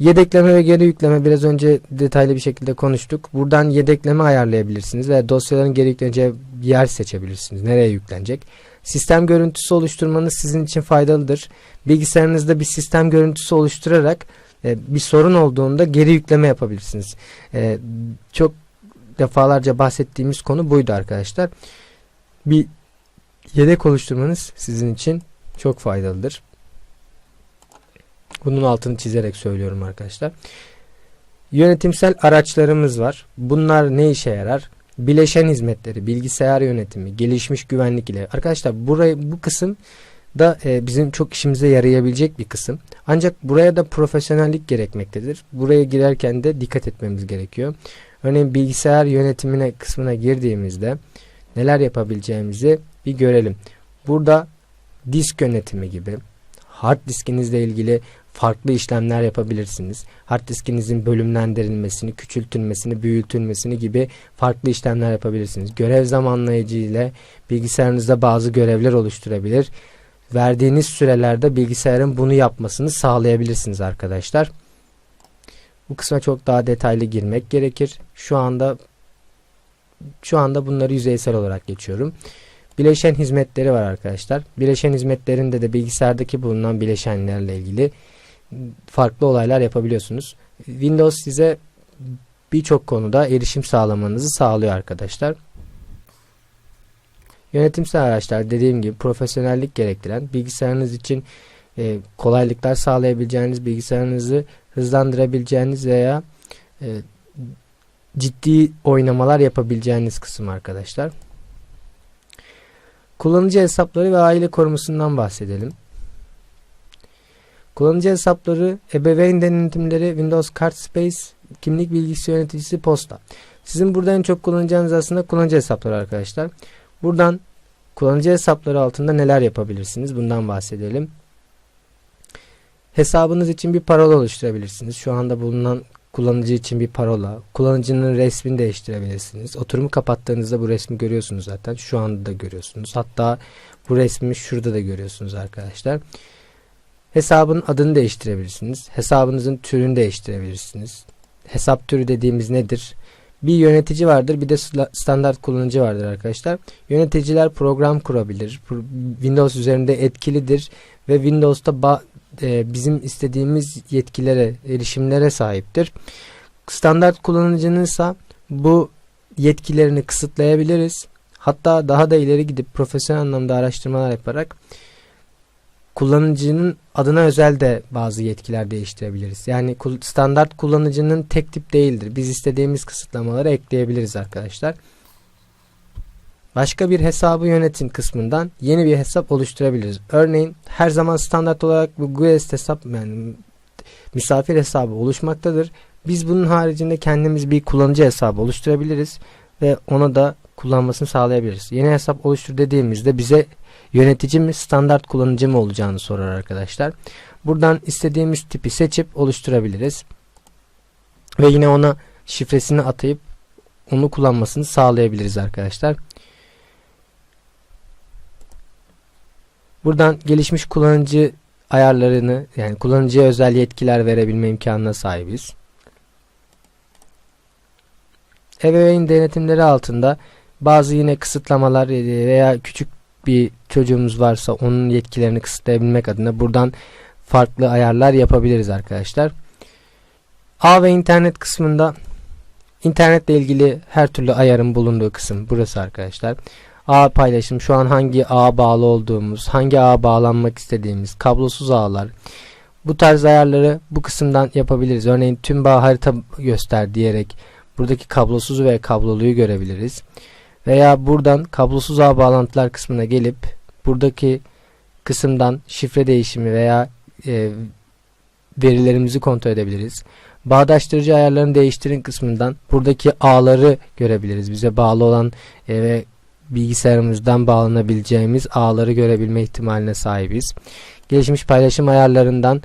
Yedekleme ve geri yükleme biraz önce detaylı bir şekilde konuştuk. Buradan yedekleme ayarlayabilirsiniz ve dosyaların geri yükleneceği yer seçebilirsiniz. Nereye yüklenecek? Sistem görüntüsü oluşturmanız sizin için faydalıdır. Bilgisayarınızda bir sistem görüntüsü oluşturarak e, bir sorun olduğunda geri yükleme yapabilirsiniz. E, çok defalarca bahsettiğimiz konu buydu arkadaşlar. Bir yedek oluşturmanız sizin için çok faydalıdır. Bunun altını çizerek söylüyorum arkadaşlar. Yönetimsel araçlarımız var. Bunlar ne işe yarar? Bileşen hizmetleri, bilgisayar yönetimi, gelişmiş güvenlik ile. Arkadaşlar burayı bu kısım da e, bizim çok işimize yarayabilecek bir kısım. Ancak buraya da profesyonellik gerekmektedir. Buraya girerken de dikkat etmemiz gerekiyor. Örneğin bilgisayar yönetimine kısmına girdiğimizde neler yapabileceğimizi bir görelim. Burada disk yönetimi gibi hard diskinizle ilgili farklı işlemler yapabilirsiniz. Hard diskinizin bölümlendirilmesini, küçültülmesini, büyütülmesini gibi farklı işlemler yapabilirsiniz. Görev zamanlayıcı ile bilgisayarınızda bazı görevler oluşturabilir. Verdiğiniz sürelerde bilgisayarın bunu yapmasını sağlayabilirsiniz arkadaşlar. Bu kısma çok daha detaylı girmek gerekir. Şu anda şu anda bunları yüzeysel olarak geçiyorum. Bileşen hizmetleri var arkadaşlar. Bileşen hizmetlerinde de bilgisayardaki bulunan bileşenlerle ilgili farklı olaylar yapabiliyorsunuz. Windows size birçok konuda erişim sağlamanızı sağlıyor arkadaşlar. Yönetimsel araçlar dediğim gibi profesyonellik gerektiren bilgisayarınız için e, kolaylıklar sağlayabileceğiniz bilgisayarınızı hızlandırabileceğiniz veya e, ciddi oynamalar yapabileceğiniz kısım arkadaşlar. Kullanıcı hesapları ve aile korumasından bahsedelim. Kullanıcı hesapları, ebeveyn denetimleri, Windows Card Space, kimlik bilgisi yöneticisi, posta. Sizin burada en çok kullanacağınız aslında kullanıcı hesapları arkadaşlar. Buradan kullanıcı hesapları altında neler yapabilirsiniz? Bundan bahsedelim. Hesabınız için bir parola oluşturabilirsiniz. Şu anda bulunan kullanıcı için bir parola. Kullanıcının resmini değiştirebilirsiniz. Oturumu kapattığınızda bu resmi görüyorsunuz zaten. Şu anda da görüyorsunuz. Hatta bu resmi şurada da görüyorsunuz arkadaşlar. Hesabın adını değiştirebilirsiniz. Hesabınızın türünü değiştirebilirsiniz. Hesap türü dediğimiz nedir? Bir yönetici vardır bir de standart kullanıcı vardır arkadaşlar. Yöneticiler program kurabilir. Windows üzerinde etkilidir ve Windows'ta e, bizim istediğimiz yetkilere, erişimlere sahiptir. Standart kullanıcının ise bu yetkilerini kısıtlayabiliriz. Hatta daha da ileri gidip profesyonel anlamda araştırmalar yaparak kullanıcının adına özel de bazı yetkiler değiştirebiliriz. Yani standart kullanıcının tek tip değildir. Biz istediğimiz kısıtlamaları ekleyebiliriz arkadaşlar. Başka bir hesabı yönetin kısmından yeni bir hesap oluşturabiliriz. Örneğin her zaman standart olarak bu guest hesap yani misafir hesabı oluşmaktadır. Biz bunun haricinde kendimiz bir kullanıcı hesabı oluşturabiliriz ve ona da kullanmasını sağlayabiliriz. Yeni hesap oluştur dediğimizde bize yönetici mi standart kullanıcı mı olacağını sorar arkadaşlar. Buradan istediğimiz tipi seçip oluşturabiliriz. Ve yine ona şifresini atayıp onu kullanmasını sağlayabiliriz arkadaşlar. Buradan gelişmiş kullanıcı ayarlarını yani kullanıcıya özel yetkiler verebilme imkanına sahibiz. Ebeveyn denetimleri altında bazı yine kısıtlamalar veya küçük bir çocuğumuz varsa onun yetkilerini kısıtlayabilmek adına buradan farklı ayarlar yapabiliriz arkadaşlar. A ve internet kısmında internetle ilgili her türlü ayarın bulunduğu kısım burası arkadaşlar. A paylaşım şu an hangi ağ bağlı olduğumuz, hangi ağa bağlanmak istediğimiz, kablosuz ağlar. Bu tarz ayarları bu kısımdan yapabiliriz. Örneğin tüm bağ harita göster diyerek buradaki kablosuz ve kabloluyu görebiliriz. Veya buradan kablosuz ağ bağlantılar kısmına gelip buradaki kısımdan şifre değişimi veya e, verilerimizi kontrol edebiliriz. Bağdaştırıcı ayarlarını değiştirin kısmından buradaki ağları görebiliriz. Bize bağlı olan e, ve bilgisayarımızdan bağlanabileceğimiz ağları görebilme ihtimaline sahibiz. Gelişmiş paylaşım ayarlarından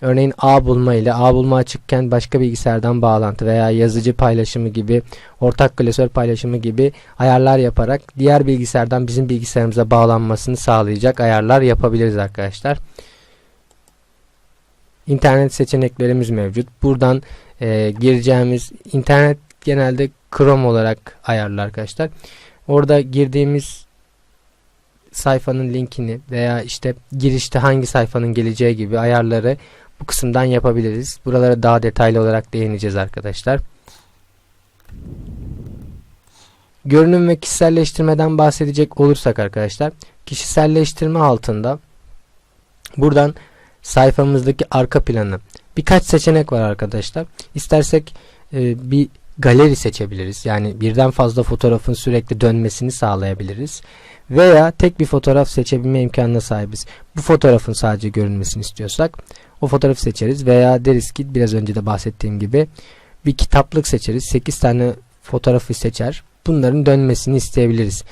örneğin ağ bulma ile ağ bulma açıkken başka bilgisayardan bağlantı veya yazıcı paylaşımı gibi ortak klasör paylaşımı gibi ayarlar yaparak diğer bilgisayardan bizim bilgisayarımıza bağlanmasını sağlayacak ayarlar yapabiliriz arkadaşlar. internet seçeneklerimiz mevcut. Buradan e, gireceğimiz internet genelde Chrome olarak ayarlı arkadaşlar. Orada girdiğimiz sayfanın linkini veya işte girişte hangi sayfanın geleceği gibi ayarları bu kısımdan yapabiliriz. Buralara daha detaylı olarak değineceğiz arkadaşlar. Görünüm ve kişiselleştirmeden bahsedecek olursak arkadaşlar kişiselleştirme altında buradan sayfamızdaki arka planı birkaç seçenek var arkadaşlar. İstersek e, bir galeri seçebiliriz. Yani birden fazla fotoğrafın sürekli dönmesini sağlayabiliriz. Veya tek bir fotoğraf seçebilme imkanına sahibiz. Bu fotoğrafın sadece görünmesini istiyorsak o fotoğrafı seçeriz. Veya deriz ki biraz önce de bahsettiğim gibi bir kitaplık seçeriz. 8 tane fotoğrafı seçer. Bunların dönmesini isteyebiliriz.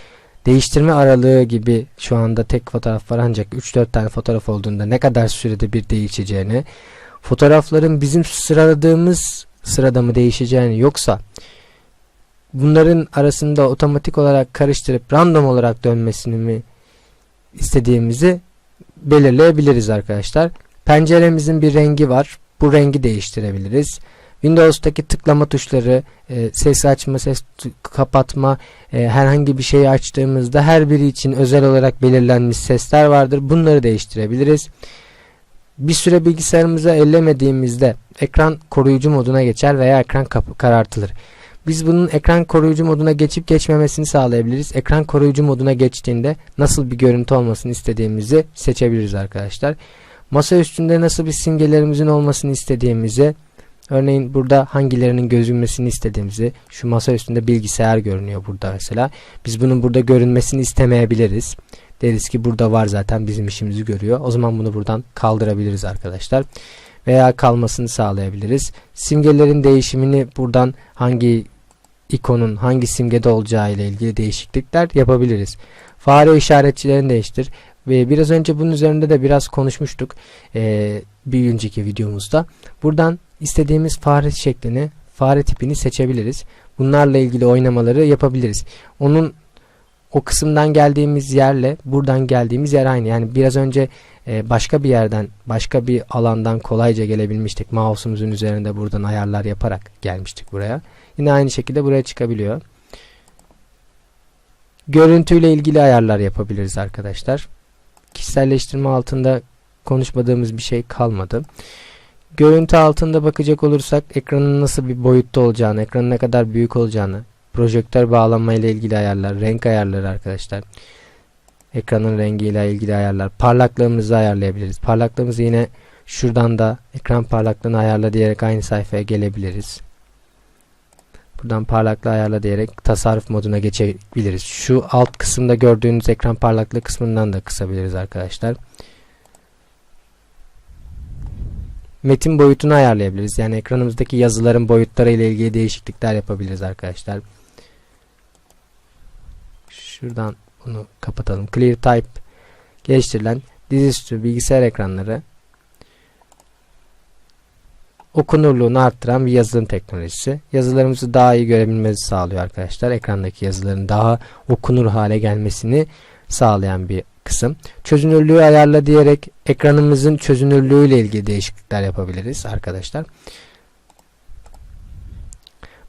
Değiştirme aralığı gibi şu anda tek fotoğraf var ancak 3-4 tane fotoğraf olduğunda ne kadar sürede bir değişeceğini, fotoğrafların bizim sıraladığımız sırada mı değişeceğini yoksa bunların arasında otomatik olarak karıştırıp random olarak dönmesini mi istediğimizi belirleyebiliriz arkadaşlar. Penceremizin bir rengi var. Bu rengi değiştirebiliriz. Windows'taki tıklama tuşları, e, ses açma, ses kapatma, e, herhangi bir şeyi açtığımızda her biri için özel olarak belirlenmiş sesler vardır. Bunları değiştirebiliriz. Bir süre bilgisayarımıza ellemediğimizde ekran koruyucu moduna geçer veya ekran karartılır. Biz bunun ekran koruyucu moduna geçip geçmemesini sağlayabiliriz. Ekran koruyucu moduna geçtiğinde nasıl bir görüntü olmasını istediğimizi seçebiliriz arkadaşlar. Masa üstünde nasıl bir simgelerimizin olmasını istediğimizi Örneğin burada hangilerinin gözükmesini istediğimizi şu masa üstünde bilgisayar görünüyor burada mesela. Biz bunun burada görünmesini istemeyebiliriz. Deriz ki burada var zaten bizim işimizi görüyor. O zaman bunu buradan kaldırabiliriz arkadaşlar. Veya kalmasını sağlayabiliriz. Simgelerin değişimini buradan hangi ikonun hangi simgede olacağı ile ilgili değişiklikler yapabiliriz. Fare işaretçilerini değiştir. Ve biraz önce bunun üzerinde de biraz konuşmuştuk. Ee, bir önceki videomuzda. Buradan istediğimiz fare şeklini, fare tipini seçebiliriz. Bunlarla ilgili oynamaları yapabiliriz. Onun o kısımdan geldiğimiz yerle buradan geldiğimiz yer aynı. Yani biraz önce e, başka bir yerden, başka bir alandan kolayca gelebilmiştik. Mouse'umuzun üzerinde buradan ayarlar yaparak gelmiştik buraya. Yine aynı şekilde buraya çıkabiliyor. Görüntüyle ilgili ayarlar yapabiliriz arkadaşlar. Kişiselleştirme altında konuşmadığımız bir şey kalmadı. Görüntü altında bakacak olursak ekranın nasıl bir boyutta olacağını, ekranın ne kadar büyük olacağını, projektör bağlanma ile ilgili ayarlar, renk ayarları arkadaşlar. Ekranın rengiyle ilgili ayarlar. Parlaklığımızı ayarlayabiliriz. Parlaklığımızı yine şuradan da ekran parlaklığını ayarla diyerek aynı sayfaya gelebiliriz. Buradan parlaklığı ayarla diyerek tasarruf moduna geçebiliriz. Şu alt kısımda gördüğünüz ekran parlaklığı kısmından da kısabiliriz arkadaşlar metin boyutunu ayarlayabiliriz. Yani ekranımızdaki yazıların boyutları ile ilgili değişiklikler yapabiliriz arkadaşlar. Şuradan bunu kapatalım. Clear Type geliştirilen dizüstü bilgisayar ekranları okunurluğunu arttıran bir yazılım teknolojisi. Yazılarımızı daha iyi görebilmemizi sağlıyor arkadaşlar. Ekrandaki yazıların daha okunur hale gelmesini sağlayan bir kısım. Çözünürlüğü ayarla diyerek ekranımızın çözünürlüğü ile ilgili değişiklikler yapabiliriz arkadaşlar.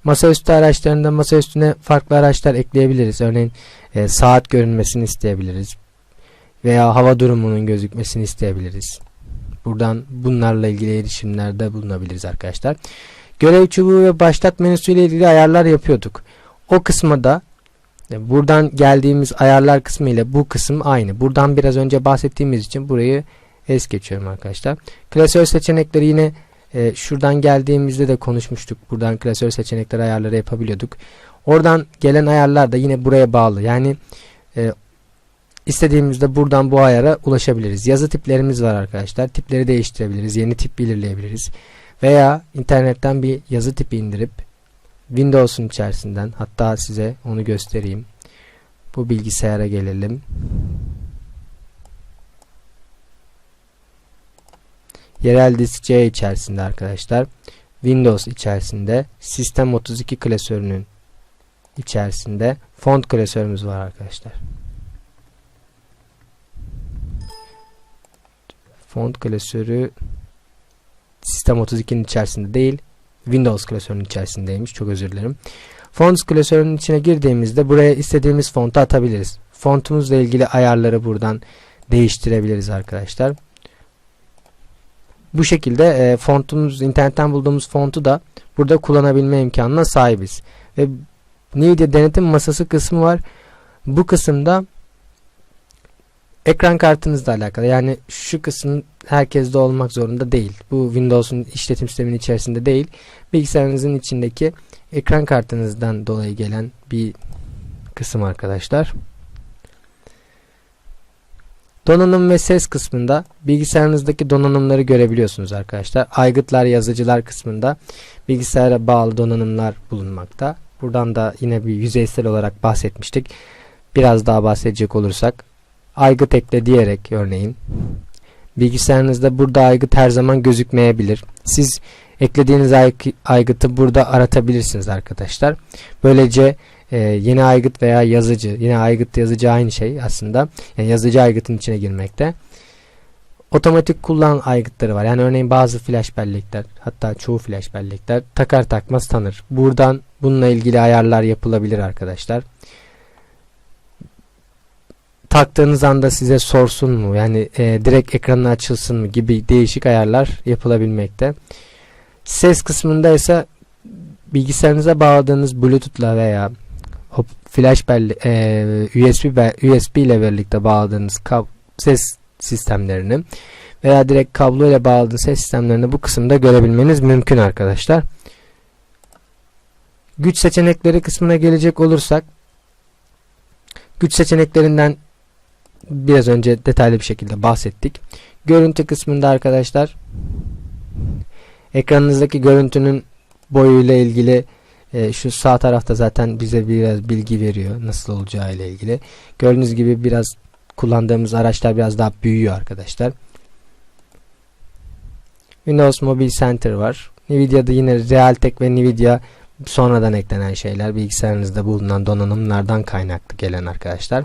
Masaüstü araçlarında masa üstüne farklı araçlar ekleyebiliriz. Örneğin e, saat görünmesini isteyebiliriz. Veya hava durumunun gözükmesini isteyebiliriz. Buradan bunlarla ilgili erişimlerde bulunabiliriz arkadaşlar. Görev çubuğu ve başlat menüsü ile ilgili ayarlar yapıyorduk. O kısmı da Buradan geldiğimiz ayarlar kısmı ile bu kısım aynı. Buradan biraz önce bahsettiğimiz için burayı es geçiyorum arkadaşlar. Klasör seçenekleri yine e, şuradan geldiğimizde de konuşmuştuk. Buradan klasör seçenekleri ayarları yapabiliyorduk. Oradan gelen ayarlar da yine buraya bağlı. Yani e, istediğimizde buradan bu ayara ulaşabiliriz. Yazı tiplerimiz var arkadaşlar. Tipleri değiştirebiliriz. Yeni tip belirleyebiliriz. Veya internetten bir yazı tipi indirip Windows'un içerisinden hatta size onu göstereyim. Bu bilgisayara gelelim. Yerel disk C içerisinde arkadaşlar. Windows içerisinde Sistem 32 klasörünün içerisinde font klasörümüz var arkadaşlar. Font klasörü Sistem 32'nin içerisinde değil. Windows klasörünün içerisindeymiş. Çok özür dilerim. Fonts klasörünün içine girdiğimizde buraya istediğimiz fontu atabiliriz. Fontumuzla ilgili ayarları buradan değiştirebiliriz arkadaşlar. Bu şekilde e, fontumuz internetten bulduğumuz fontu da burada kullanabilme imkanına sahibiz. Ve Nvidia denetim masası kısmı var. Bu kısımda ekran kartınızla alakalı. Yani şu kısım herkeste olmak zorunda değil. Bu Windows'un işletim sisteminin içerisinde değil. Bilgisayarınızın içindeki ekran kartınızdan dolayı gelen bir kısım arkadaşlar. Donanım ve ses kısmında bilgisayarınızdaki donanımları görebiliyorsunuz arkadaşlar. Aygıtlar, yazıcılar kısmında bilgisayara bağlı donanımlar bulunmakta. Buradan da yine bir yüzeysel olarak bahsetmiştik. Biraz daha bahsedecek olursak aygıt ekle diyerek örneğin bilgisayarınızda burada aygıt her zaman gözükmeyebilir. Siz eklediğiniz aygıtı burada aratabilirsiniz arkadaşlar. Böylece e, yeni aygıt veya yazıcı yine aygıt yazıcı aynı şey aslında. Yani yazıcı aygıtın içine girmekte. Otomatik kullan aygıtları var. Yani örneğin bazı flash bellekler hatta çoğu flash bellekler takar takmaz tanır. Buradan bununla ilgili ayarlar yapılabilir arkadaşlar. Taktığınız anda size sorsun mu? Yani e, direkt ekranı açılsın mı gibi değişik ayarlar yapılabilmekte. Ses kısmında ise bilgisayarınıza bağladığınız Bluetooth'la veya flash belli, e, USB USB ile birlikte bağladığınız ses sistemlerini veya direkt kablo ile bağladığınız ses sistemlerini bu kısımda görebilmeniz mümkün arkadaşlar. Güç seçenekleri kısmına gelecek olursak güç seçeneklerinden biraz önce detaylı bir şekilde bahsettik. Görüntü kısmında arkadaşlar ekranınızdaki görüntünün boyuyla ilgili e, şu sağ tarafta zaten bize biraz bilgi veriyor nasıl olacağı ile ilgili. Gördüğünüz gibi biraz kullandığımız araçlar biraz daha büyüyor arkadaşlar. Windows Mobile Center var. Nvidia'da yine Realtek ve Nvidia sonradan eklenen şeyler bilgisayarınızda bulunan donanımlardan kaynaklı gelen arkadaşlar.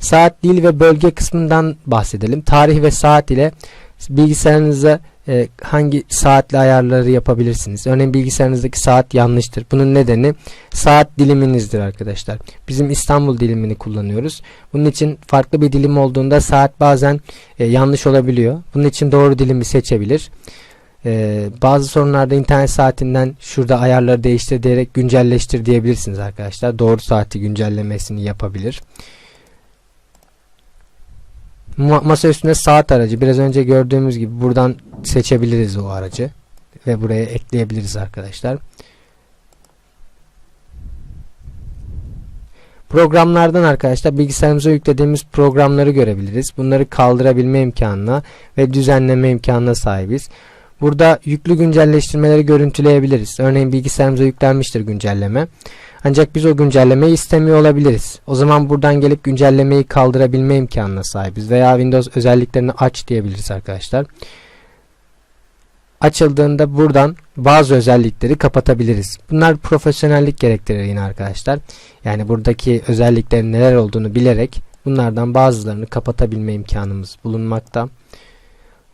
Saat, dil ve bölge kısmından bahsedelim. Tarih ve saat ile bilgisayarınıza e, hangi saatle ayarları yapabilirsiniz. Örneğin bilgisayarınızdaki saat yanlıştır. Bunun nedeni saat diliminizdir arkadaşlar. Bizim İstanbul dilimini kullanıyoruz. Bunun için farklı bir dilim olduğunda saat bazen e, yanlış olabiliyor. Bunun için doğru dilimi seçebilir. E, bazı sorunlarda internet saatinden şurada ayarları değiştir diyerek güncelleştir diyebilirsiniz arkadaşlar. Doğru saati güncellemesini yapabilir masa üstünde saat aracı. Biraz önce gördüğümüz gibi buradan seçebiliriz o aracı. Ve buraya ekleyebiliriz arkadaşlar. Programlardan arkadaşlar bilgisayarımıza yüklediğimiz programları görebiliriz. Bunları kaldırabilme imkanına ve düzenleme imkanına sahibiz. Burada yüklü güncelleştirmeleri görüntüleyebiliriz. Örneğin bilgisayarımıza yüklenmiştir güncelleme. Ancak biz o güncellemeyi istemiyor olabiliriz. O zaman buradan gelip güncellemeyi kaldırabilme imkanına sahibiz. Veya Windows özelliklerini aç diyebiliriz arkadaşlar. Açıldığında buradan bazı özellikleri kapatabiliriz. Bunlar profesyonellik gerektirir yine arkadaşlar. Yani buradaki özelliklerin neler olduğunu bilerek bunlardan bazılarını kapatabilme imkanımız bulunmakta.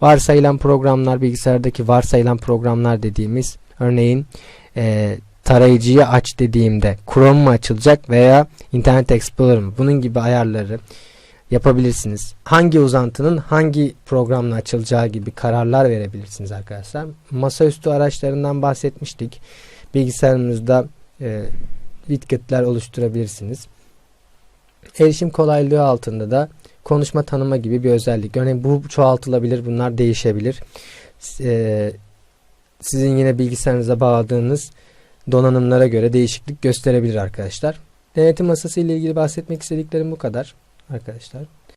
Varsayılan programlar bilgisayardaki varsayılan programlar dediğimiz örneğin e, tarayıcıyı aç dediğimde Chrome mu açılacak veya Internet Explorer mı? Bunun gibi ayarları yapabilirsiniz. Hangi uzantının hangi programla açılacağı gibi kararlar verebilirsiniz arkadaşlar. Masaüstü araçlarından bahsetmiştik. Bilgisayarınızda e, widgetler oluşturabilirsiniz. Erişim kolaylığı altında da konuşma tanıma gibi bir özellik. Örneğin bu çoğaltılabilir, bunlar değişebilir. E, sizin yine bilgisayarınıza bağladığınız donanımlara göre değişiklik gösterebilir arkadaşlar. Denetim masası ile ilgili bahsetmek istediklerim bu kadar arkadaşlar.